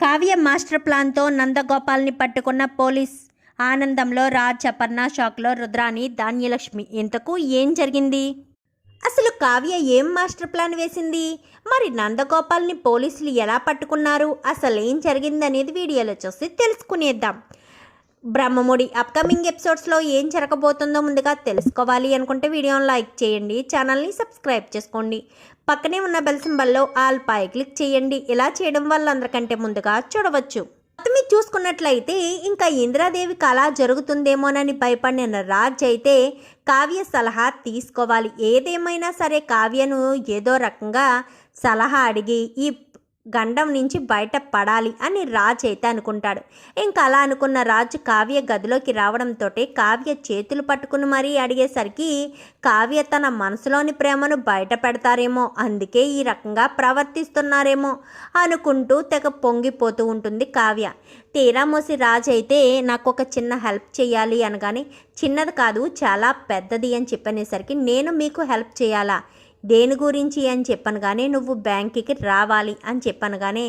Kavya master ప్లాన్తో నందగోపాల్ని పట్టుకున్న police ఆనందంలో రాజ్ అపర్ణ షాక్లో రుద్రాని ధాన్యలక్ష్మి ఇంతకు ఏం జరిగింది? అసలు కావ్య ఏం మాస్టర్ ప్లాన్ వేసింది? మరి నందగోపాల్ని పోలీసులు ఎలా పట్టుకున్నారు? అసలు ఏం జరిగిందనేది వీడియోలో చూసి తెలుసుకునేద్దాం. బ్రహ్మముడి అప్కమింగ్ ఎపిసోడ్స్లో ఏం జరగబోతుందో ముందుగా తెలుసుకోవాలి అనుకుంటే వీడియోని లైక్ చేయండి ఛానల్ని సబ్స్క్రైబ్ చేసుకోండి. పక్కనే ఉన్న బెల్ సింబల్లో ఆల్ పై క్లిక్ చేయండి. ఇలా చేయడం వల్ల అందరికంటే ముందుగా చూడవచ్చు. మొత్తం మీరు చూసుకున్నట్లయితే ఇంకా ఇందిరాదేవి కళ జరుగుతుందేమోనని భయపడిన రాజ్ అయితే కావ్య సలహా తీసుకోవాలి. ఏదేమైనా సరే కావ్యను ఏదో రకంగా సలహా అడిగి ఈ గండం నుంచి బయట పడాలి అని రాజ్ అయితే అనుకుంటాడు. ఇంకా అలా అనుకున్న రాజు కావ్య గదిలోకి రావడంతో కావ్య చేతులు పట్టుకుని మరీ అడిగేసరికి కావ్య తన మనసులోని ప్రేమను బయట పెడతారేమో అందుకే ఈ రకంగా ప్రవర్తిస్తున్నారేమో అనుకుంటూ తెగ పొంగిపోతూ ఉంటుంది కావ్య. తీరా మోసి రాజు అయితే నాకు ఒక చిన్న హెల్ప్ చేయాలి అనగానే చిన్నది కాదు చాలా పెద్దది అని చెప్పనేసరికి నేను మీకు హెల్ప్ చేయాలా దేని గురించి అని చెప్పను కానీ నువ్వు బ్యాంకుకి రావాలి అని చెప్పనగానే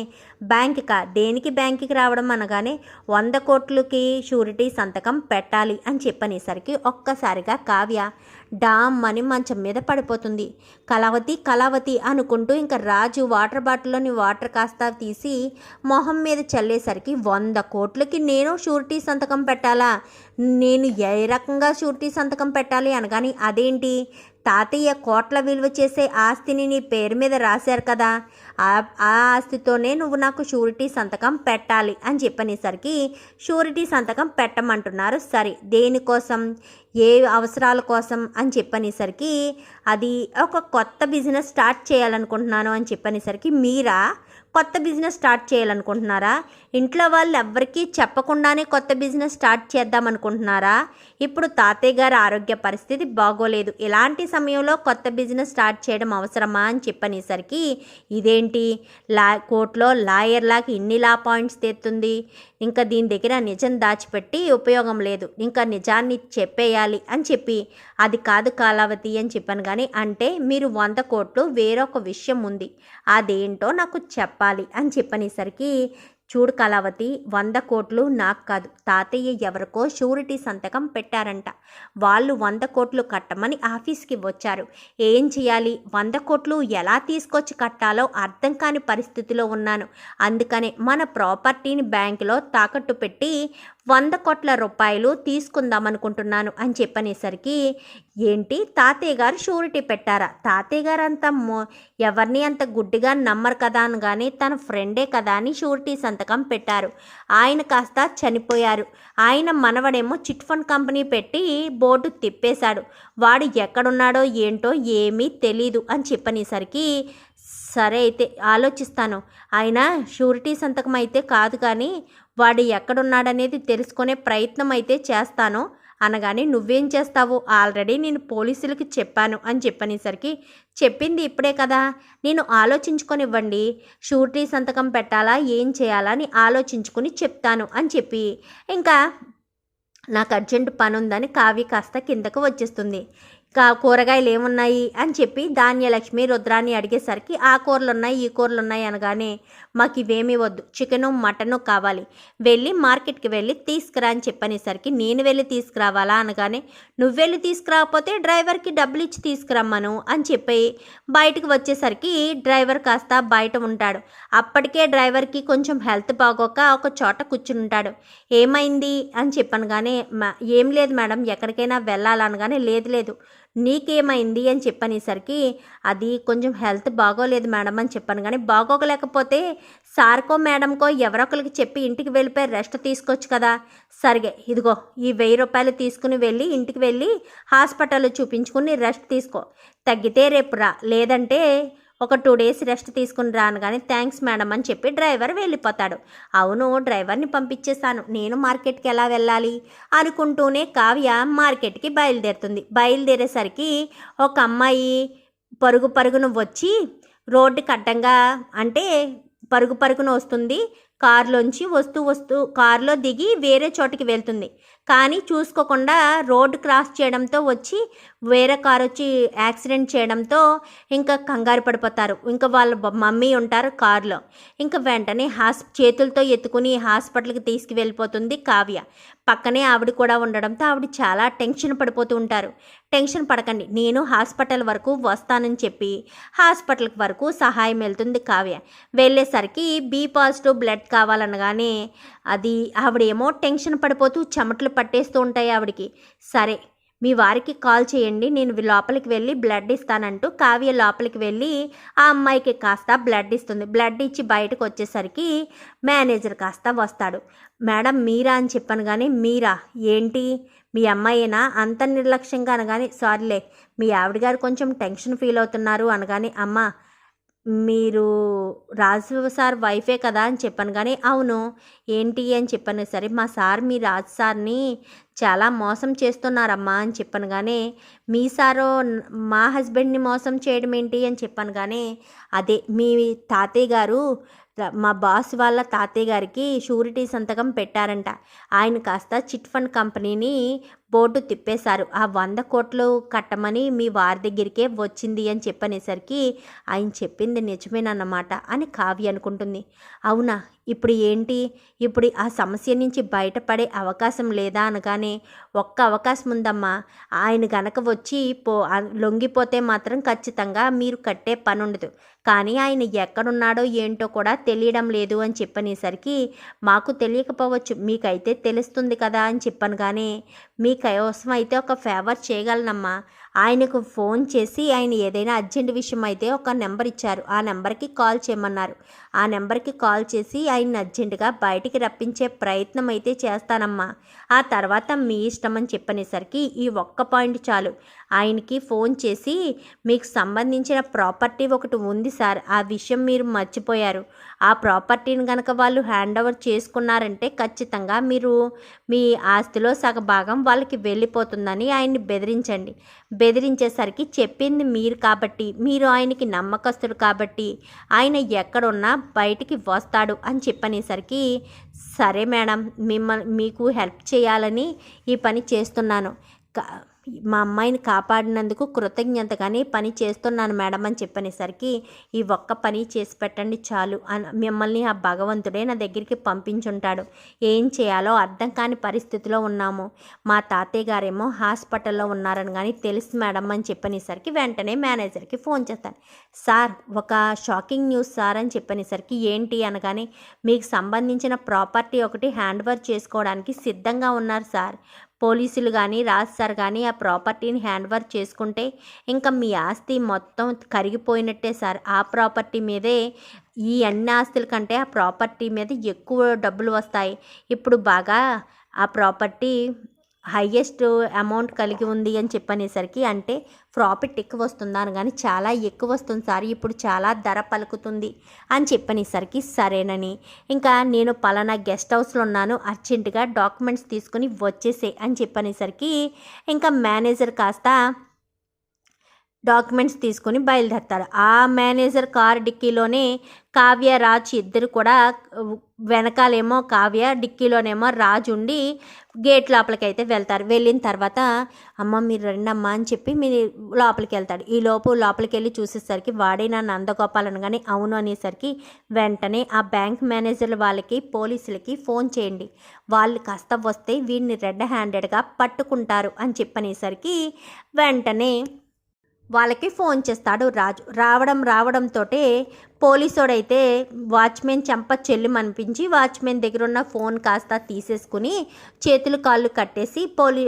కానీ దేనికి బ్యాంకుకి రావడం అనగానే వంద కోట్లకి షూరిటీ సంతకం పెట్టాలి అని చెప్పనేసరికి ఒక్కసారిగా కావ్య డామ్ అని మంచం మీద పడిపోతుంది. కళావతి కళావతి అనుకుంటూ ఇంకా రాజు వాటర్ బాటిల్లోని వాటర్ కాస్త తీసి మొహం మీద చల్లేసరికి వంద కోట్లకి నేను షూరిటీ సంతకం పెట్టాలా? నేను ఏ రకంగా షూరిటీ సంతకం పెట్టాలి అనగాని అదేంటి? తాతయ్య కోట్ల విలువ చేసే ఆస్తిని నీ పేరు మీద రాశారు కదా. ఆ ఆస్తితోనే నువ్వు నాకు షూరిటీ సంతకం పెట్టాలి అని చెప్పనేసరికి షూరిటీ సంతకం పెట్టమంటున్నారు. సరే దేనికోసం? ఏ అవసరాల కోసం? అని చెప్పనేసరికి అది ఒక కొత్త బిజినెస్ స్టార్ట్ చేయాలనుకుంటున్నాను అని చెప్పనేసరికి మీరా కొత్త బిజినెస్ స్టార్ట్ చేయాలనుకుంటున్నారా? ఇంట్లో వాళ్ళు ఎవ్వరికీ చెప్పకుండానే కొత్త బిజినెస్ స్టార్ట్ చేద్దామనుకుంటున్నారా? ఇప్పుడు తాతయ్య గారి ఆరోగ్య పరిస్థితి బాగోలేదు. ఇలాంటి సమయంలో కొత్త బిజినెస్ స్టార్ట్ చేయడం అవసరమా అని చెప్పనేసరికి ఇదేంటి? లా కోర్టులో లాయర్ లాగా ఇన్ని లా పాయింట్స్ తెస్తుంది ఇంకా దీని దగ్గర నిజం దాచిపెట్టి ఉపయోగం లేదు. ఇంకా నిజాన్ని చెప్పేయాలి అని చెప్పి అది కాదు కాలావతి అని చెప్పాను కానీ అంటే మీరు వంద కోట్లు వేరొక విషయం ఉంది. అదేంటో నాకు చెప్ప చెప్పాలి అని చెప్పనేసరికి చూడు కళావతి వంద కోట్లు నాకు కాదు. తాతయ్య ఎవరికో షూరిటీ సంతకం పెట్టారంట. వాళ్ళు వంద కోట్లు కట్టమని ఆఫీస్కి వచ్చారు. ఏం చేయాలి వంద కోట్లు ఎలా తీసుకొచ్చి కట్టాలో అర్థం కాని పరిస్థితిలో ఉన్నాను. అందుకనే మన ప్రాపర్టీని బ్యాంకులో తాకట్టు పెట్టి వంద కోట్ల రూపాయలు తీసుకుందాం అనుకుంటున్నాను అని చెప్పనేసరికి ఏంటి? తాతయ్య గారు షూరిటీ పెట్టారా? తాతయ్య గారు అంత ఎవరిని అంత గుడ్డిగా నమ్మరు కదా అని కానీ తన ఫ్రెండే కదా అని షూరిటీ సంతకం పెట్టారు. ఆయన కాస్త చనిపోయారు. ఆయన మనవడేమో చిట్ ఫండ్ కంపెనీ పెట్టి బోర్డు తిప్పేశాడు. వాడు ఎక్కడున్నాడో ఏంటో ఏమీ తెలీదు అని చెప్పనేసరికి సరే అయితే ఆలోచిస్తాను. ఆయన షూరిటీ సంతకం అయితే కాదు కానీ వాడు ఎక్కడున్నాడనేది తెలుసుకునే ప్రయత్నం అయితే చేస్తాను. అనగానే నువ్వేం చేస్తావు? ఆల్రెడీ నేను పోలీసులకి చెప్పాను అని చెప్పనేసరికి చెప్పింది ఇప్పుడే కదా నేను ఆలోచించుకొనివ్వండి. షూరిటీ సంతకం పెట్టాలా? ఏం చేయాలా? అని ఆలోచించుకుని చెప్తాను అని చెప్పి ఇంకా నాకు అర్జెంట్ పని ఉందని కావ్య కాస్త కిందకు వచ్చేస్తుంది. కా కూరగాయలు ఏమున్నాయి అని చెప్పి ధాన్యలక్ష్మి రుద్రాన్ని అడిగేసరికి ఆ కూరలు ఉన్నాయి ఈ కూరలు ఉన్నాయి అనగానే మాకు ఇవేమీ వద్దు. చికెను మటను కావాలి. వెళ్ళి మార్కెట్కి వెళ్ళి తీసుకురా అని చెప్పనేసరికి నేను వెళ్ళి తీసుకురావాలా అనగానే నువ్వు వెళ్ళి తీసుకురాకపోతే డ్రైవర్కి డబ్బులు ఇచ్చి తీసుకురమ్మను అని చెప్పి బయటకు వచ్చేసరికి డ్రైవర్ కాస్త బయట ఉంటాడు. అప్పటికే డ్రైవర్కి కొంచెం హెల్త్ బాగోక ఒక చోట కూర్చుని ఉంటాడు ఏమైంది? అని చెప్పనగానే "మా- ఏం లేదు మేడం ఎక్కడికైనా వెళ్ళాలనగానే లేదు లేదు. నీకేమైంది అని చెప్పనేసరికి అది కొంచెం హెల్త్ బాగోలేదు మేడం అని చెప్పాను. కానీ బాగోగలేకపోతే సార్కో మేడంకో ఎవరొకరికి చెప్పి ఇంటికి వెళ్ళిపోయి రెస్ట్ తీసుకోవచ్చు కదా. సరిగే ఇదిగో ఈ వెయ్యి రూపాయలు తీసుకుని వెళ్ళి ఇంటికి వెళ్ళి హాస్పిటల్లో చూపించుకుని రెస్ట్ తీసుకో. తగ్గితే రేపు రా లేదంటే ఒక టూ డేస్ రెస్ట్ తీసుకుని రాను కానీ థ్యాంక్స్ మేడం అని చెప్పి డ్రైవర్ వెళ్ళిపోతాడు. అవును డ్రైవర్ని పంపించేశాను. నేను మార్కెట్కి ఎలా వెళ్ళాలి? అనుకుంటూనే కావ్య మార్కెట్కి బయలుదేరుతుంది. బయలుదేరేసరికి ఒక అమ్మాయి పరుగు పరుగున వచ్చి రోడ్డుకి అడ్డంగా అంటే పరుగు పరుగున వస్తుంది. కారులోంచి వస్తూ వస్తూ కారులో దిగి వేరే చోటికి వెళ్తుంది. కానీ చూసుకోకుండా రోడ్ క్రాస్ చేయడంతో వచ్చి వేరే కారు వచ్చి యాక్సిడెంట్ చేయడంతో ఇంకా కంగారు పడిపోతారు. ఇంకా వాళ్ళ మమ్మీ ఉంటారు కారులో. ఇంకా వెంటనే హాస్ చేతులతో ఎత్తుకుని హాస్పిటల్కి తీసుకువెళ్ళిపోతుంది కావ్య. పక్కనే ఆవిడ కూడా ఉండడంతో ఆవిడ చాలా టెన్షన్ పడిపోతూ ఉంటారు. టెన్షన్ పడకండి నేను హాస్పిటల్ వరకు వస్తానని చెప్పి హాస్పిటల్ వరకు సహాయం వెళ్తుంది కావ్య. వెళ్ళేసరికి బీ పాజిటివ్ బ్లడ్ కావాలనగానే అది ఆవిడేమో టెన్షన్ పడిపోతూ చెమటలు పట్టేస్తూ ఉంటాయి ఆవిడకి. సరే మీ వారికి కాల్ చేయండి నేను లోపలికి వెళ్ళి బ్లడ్ ఇస్తానంటూ కావ్య లోపలికి వెళ్ళి ఆ అమ్మాయికి కాస్త బ్లడ్ ఇస్తుంది. బ్లడ్ ఇచ్చి బయటకు వచ్చేసరికి మేనేజర్ కాస్త వస్తాడు. మేడం మీరా అని చెప్పాను కానీ మీరా? ఏంటి? మీ అమ్మాయినా? అంత నిర్లక్ష్యంగా అనగానే సారీలే మీ ఆవిడ గారు కొంచెం టెన్షన్ ఫీల్ అవుతున్నారు అనగానే అమ్మ మీరు రాజు సార్ వైఫే కదా అని చెప్పాను. కానీ అవును ఏంటి అని చెప్పాను. సరే మా సార్ మీ రాజు సార్ని చాలా మోసం చేస్తున్నారమ్మా అని చెప్పాను. కానీ మీ సారు మా హస్బెండ్ని మోసం చేయడం ఏంటి అని చెప్పాను. కానీ అదే మీ తాతయ్య గారు మా బాస్ వాళ్ళ తాతయ్య గారికి షూరిటీ సంతకం పెట్టారంట. ఆయన కాస్త చిట్ ఫండ్ కంపెనీని బోర్డు తిప్పేశారు. ఆ వంద కోట్లు కట్టమని మీ వారి దగ్గరికే వచ్చింది అని చెప్పనేసరికి ఆయన చెప్పింది నిజమేనన్నమాట అని కావ్య అనుకుంటుంది. అవునా? ఇప్పుడు ఏంటి? ఇప్పుడు ఆ సమస్య నుంచి బయటపడే అవకాశం లేదా అనగానే ఒక్క అవకాశం ఉందమ్మా. ఆయన గనక వచ్చి పో లొంగిపోతే మాత్రం ఖచ్చితంగా మీరు కట్టే పని ఉండదు కానీ ఆయన ఎక్కడున్నాడో ఏంటో కూడా తెలియడం లేదు అని చెప్పనేసరికి మాకు తెలియకపోవచ్చు. మీకైతే తెలుస్తుంది కదా అని చెప్పను కానీ మీ కోసం అయితే ఒక ఫేవర్ చేయగలనమ్మా. ఆయనకు ఫోన్ చేసి ఆయన ఏదైనా అర్జెంట్ విషయం అయితే ఒక నెంబర్ ఇచ్చారు. ఆ నెంబర్కి కాల్ చేయమన్నారు. ఆ నెంబర్కి కాల్ చేసి ఆయన్ని అర్జెంటుగా బయటికి రప్పించే ప్రయత్నం అయితే చేస్తానమ్మా. ఆ తర్వాత మీ ఇష్టం అని చెప్పనేసరికి ఈ ఒక్క పాయింట్ చాలు. ఆయనకి ఫోన్ చేసి మీకు సంబంధించిన ప్రాపర్టీ ఒకటి ఉంది సార్ ఆ విషయం మీరు మర్చిపోయారు. ఆ ప్రాపర్టీని కనుక వాళ్ళు హ్యాండ్ ఓవర్ చేసుకున్నారంటే ఖచ్చితంగా మీరు మీ ఆస్తిలో సగ భాగం వాళ్ళకి వెళ్ళిపోతుందని ఆయన్ని బెదిరించండి. బెదిరించేసరికి చెప్పింది మీరు కాబట్టి మీరు ఆయనకి నమ్మకస్తుడు కాబట్టి ఆయన ఎక్కడున్నా బయటికి వస్తాడు అని చెప్పనేసరికి సరే మేడం మిమ్మల్ని మీకు హెల్ప్ చేయాలని ఈ పని చేస్తున్నాను. మా అమ్మాయిని కాపాడినందుకు కృతజ్ఞతగానే పని చేస్తున్నాను మేడం అని చెప్పనేసరికి ఈ ఒక్క పని చేసి పెట్టండి చాలు అని మిమ్మల్ని ఆ భగవంతుడే నా దగ్గరికి పంపించుంటాడు. ఏం చేయాలో అర్థం కాని పరిస్థితిలో ఉన్నాము. మా తాతయ్య గారేమో హాస్పిటల్లో ఉన్నారని కానీ తెలుసు మేడం అని చెప్పనేసరికి వెంటనే మేనేజర్కి ఫోన్ చేస్తాను. సార్ ఒక షాకింగ్ న్యూస్ సార్ అని చెప్పనేసరికి ఏంటి అనగానే మీకు సంబంధించిన ప్రాపర్టీ ఒకటి హ్యాండ్ ఓవర్ చేసుకోవడానికి సిద్ధంగా ఉన్నారు సార్. పోలీసులు కానీ రాజ్ సార్ కానీ ఆ ప్రాపర్టీని హ్యాండ్ ఓవర్ చేసుకుంటే ఇంకా మీ ఆస్తి మొత్తం కరిగిపోయినట్టే సార్. ఆ ప్రాపర్టీ మీదే ఈ అన్ని ఆస్తుల కంటే ఆ ప్రాపర్టీ మీద ఎక్కువ డబ్బులు వస్తాయి. ఇప్పుడు బాగా ఆ ప్రాపర్టీ హయ్యెస్ట్ అమౌంట్ కలిగి ఉంది అని చెప్పనేసరికి అంటే ప్రాఫిట్ ఎక్కువ వస్తుందా అని కానీ చాలా ఎక్కువ వస్తుంది సార్ ఇప్పుడు చాలా ధర పలుకుతుంది అని చెప్పనేసరికి సరేనని. ఇంకా నేను పలానా గెస్ట్ హౌస్లో ఉన్నాను అర్జెంటుగా డాక్యుమెంట్స్ తీసుకుని వచ్చేసే అని చెప్పనేసరికి ఇంకా మేనేజర్ కాస్త డాక్యుమెంట్స్ తీసుకొని బయలుదేరతారు. ఆ మేనేజర్ కార్ డిక్కీలోనే కావ్య రాజ్ ఇద్దరు కూడా వెనకాలేమో కావ్య డిక్కీలోనేమో రాజు ఉండి గేట్ లోపలికి అయితే వెళ్తారు. వెళ్ళిన తర్వాత అమ్మ మీరు రండమ్మా అని చెప్పి మీ లోపలికి వెళ్తాడు. ఈ లోపు లోపలికి వెళ్ళి చూసేసరికి వాడే నా నందగోపాలను కానీ అవును అనేసరికి వెంటనే ఆ బ్యాంక్ మేనేజర్ల వాళ్ళకి పోలీసులకి ఫోన్ చేయండి. వాళ్ళు కాస్త వస్తే వీడిని రెడ్ హ్యాండెడ్గా పట్టుకుంటారు అని చెప్పనేసరికి వెంటనే వాళ్ళకి ఫోన్ చేస్తాడు రాజు. రావడం రావడంతో పోలీసోడైతే వాచ్మెన్ చెంప చెల్లిమనిపించి వాచ్మెన్ దగ్గర ఉన్న ఫోన్ కాస్త తీసేసుకుని చేతులు కాళ్ళు కట్టేసి పోలీ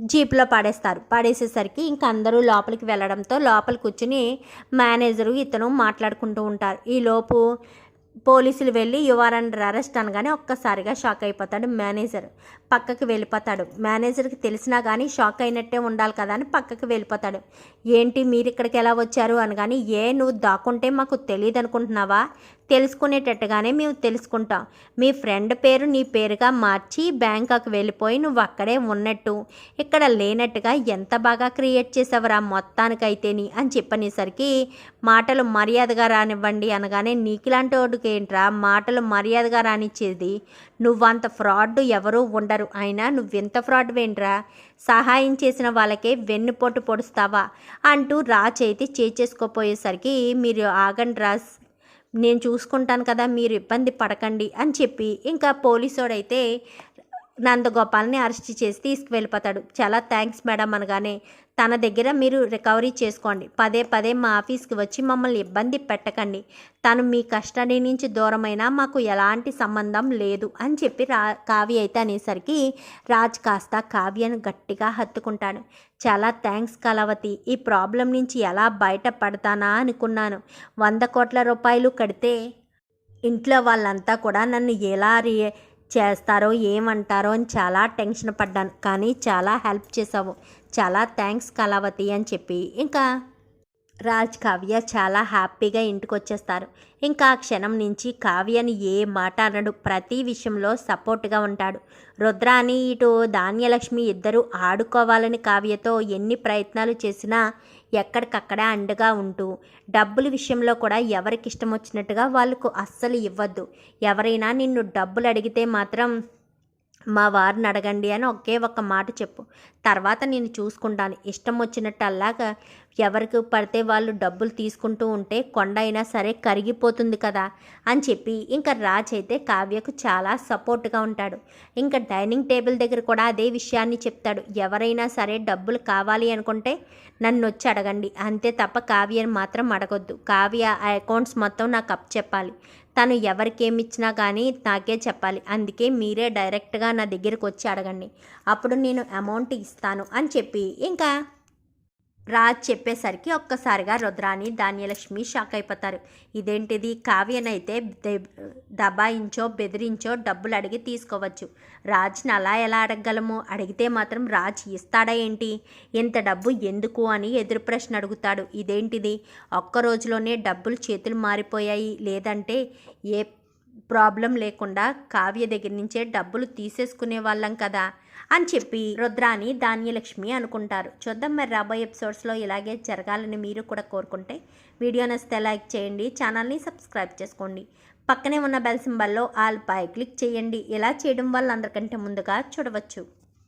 జీప్లో పడేస్తారు. పడేసేసరికి ఇంక అందరూ లోపలికి వెళ్ళడంతో లోపల కూర్చుని మేనేజరు ఇతను మాట్లాడుకుంటూ ఉంటారు. ఈలోపు పోలీసులు వెళ్ళి యువర్ అరెస్ట్ అనగానే ఒక్కసారిగా షాక్ అయిపోతాడు మేనేజర్. పక్కకి వెళ్ళిపోతాడు. మేనేజర్కి తెలిసినా కానీ షాక్ అయినట్టే ఉండాలి కదా అని పక్కకి వెళ్ళిపోతాడు. ఏంటి మీరు ఇక్కడికి ఎలా వచ్చారు అనగాని ఏ నువ్వు దాక్కుంటే మాకు తెలియదు అనుకుంటున్నావా తెలుసుకునేటట్టుగానే మేము తెలుసుకుంటాం. మీ ఫ్రెండ్ పేరు నీ పేరుగా మార్చి బ్యాంకాక్ వెళ్ళిపోయి నువ్వు అక్కడే ఉన్నట్టు. ఇక్కడ లేనట్టుగా ఎంత బాగా క్రియేట్ చేసావురా మొత్తానికైతేని అని చెప్పనేసరికి మాటలు మర్యాదగా రానివ్వండి అనగానే నీకులాంటి వాడికి ఏంట్రా మాటలు మర్యాదగా రానిచ్చేది? నువ్వంత ఫ్రాడ్ ఎవరూ ఉండరు. అయినా నువ్వెంత ఫ్రాడ్ వేంట్రా సహాయం చేసిన వాళ్ళకే వెన్నుపోటు పొడుస్తావా? అంటూ రాజ్ అయితే చేచేసుకోపోయేసరికి మీరు ఆగండి రాజ్ నేను చూసుకుంటాను కదా మీరు ఇబ్బంది పడకండి అని చెప్పి ఇంకా పోలీసోడైతే నందగోపాల్ని అరెస్ట్ చేసి తీసుకువెళ్ళిపోతాడు. చాలా థ్యాంక్స్ మేడం అనగానే తన దగ్గర మీరు రికవరీ చేసుకోండి. పదే పదే మా ఆఫీస్కి వచ్చి మమ్మల్ని ఇబ్బంది పెట్టకండి. తను మీ కస్టడీ నుంచి దూరమైనా మాకు ఎలాంటి సంబంధం లేదు అని చెప్పి రా కావ్య అయితే అనేసరికి రాజ్ కాస్త కావ్యను గట్టిగా హత్తుకుంటాడు. చాలా థ్యాంక్స్ కలవతి ఈ ప్రాబ్లం నుంచి ఎలా బయటపడతానా అనుకున్నాను. వంద కోట్ల రూపాయలు కడితే ఇంట్లో వాళ్ళంతా కూడా నన్ను ఎలా రియ చేస్తారో ఏమంటారో అని చాలా టెన్షన్ పడ్డాను. కానీ చాలా హెల్ప్ చేసావు చాలా థ్యాంక్స్ కళావతి అని చెప్పి. ఇంకా రాజ్ కావ్య చాలా హ్యాపీగా ఇంటికి వచ్చేస్తారు ఇంకా ఆ క్షణం నుంచి కావ్యని ఏ మాట అనడు. ప్రతి విషయంలో సపోర్ట్గా ఉంటాడు. రుద్రాని ఇటు ధాన్యలక్ష్మి ఇద్దరు ఆడుకోవాలని కావ్యతో ఎన్ని ప్రయత్నాలు చేసినా ఎక్కడికక్కడే అండగా ఉంటూ డబ్బుల విషయంలో కూడా ఎవరికి ఇష్టం వచ్చినట్టుగా వాళ్ళకు అస్సలు ఇవ్వద్దు. ఎవరైనా నిన్ను డబ్బులు అడిగితే మాత్రం మా వారిని అడగండి అని ఒకే ఒక్క మాట చెప్పు. తర్వాత నేను చూసుకుంటాను. ఇష్టం వచ్చినట్టు అలాగా ఎవరికి పడితే వాళ్ళు డబ్బులు తీసుకుంటూ ఉంటే కొండ అయినా సరే కరిగిపోతుంది కదా అని చెప్పి ఇంకా రాజ్ అయితే కావ్యకు చాలా సపోర్ట్గా ఉంటాడు. ఇంకా డైనింగ్ టేబుల్ దగ్గర కూడా అదే విషయాన్ని చెప్తాడు. ఎవరైనా సరే డబ్బులు కావాలి అనుకుంటే నన్ను వచ్చి అడగండి. అంతే తప్ప కావ్యని మాత్రం అడగొద్దు. కావ్య ఆ అకౌంట్స్ మొత్తం నాకు అప్ చెప్పాలి. తను ఎవరికి ఏమి ఇచ్చినా కానీ నాకే చెప్పాలి. అందుకే మీరే డైరెక్ట్గా నా దగ్గరికి వచ్చి అడగండి. అప్పుడు నేను అమౌంట్ ఇస్తాను అని చెప్పి ఇంకా రాజ్ చెప్పేసరికి ఒక్కసారిగా రుద్రాని ధాన్యలక్ష్మి షాక్ అయిపోతారు. ఇదేంటిది? కావ్యనైతే దబాయించో బెదిరించో డబ్బులు అడిగి తీసుకోవచ్చు. రాజ్ని అలా ఎలా అడగగలము? అడిగితే మాత్రం రాజ్ ఇస్తాడా ఏంటి? ఇంత డబ్బు ఎందుకు అని ఎదురు ప్రశ్న అడుగుతాడు. ఇదేంటిది? ఒక్క రోజులోనే డబ్బులు చేతులు మారిపోయాయి. లేదంటే ఏ ప్రాబ్లం లేకుండా కావ్య దగ్గర నుంచే డబ్బులు తీసేసుకునే వాళ్ళం కదా అని చెప్పి రుద్రాని ధాన్యలక్ష్మి అనుకుంటారు. చూద్దాం మరి రాబోయే ఎపిసోడ్స్లో ఇలాగే జరగాలని మీరు కూడా కోరుకుంటే వీడియో నచ్చితే లైక్ చేయండి ఛానల్ని సబ్స్క్రైబ్ చేసుకోండి. పక్కనే ఉన్న బెల్ సింబల్లో ఆల్ పై క్లిక్ చేయండి. ఇలా చేయడం వల్ల అందరికంటే ముందుగా చూడవచ్చు.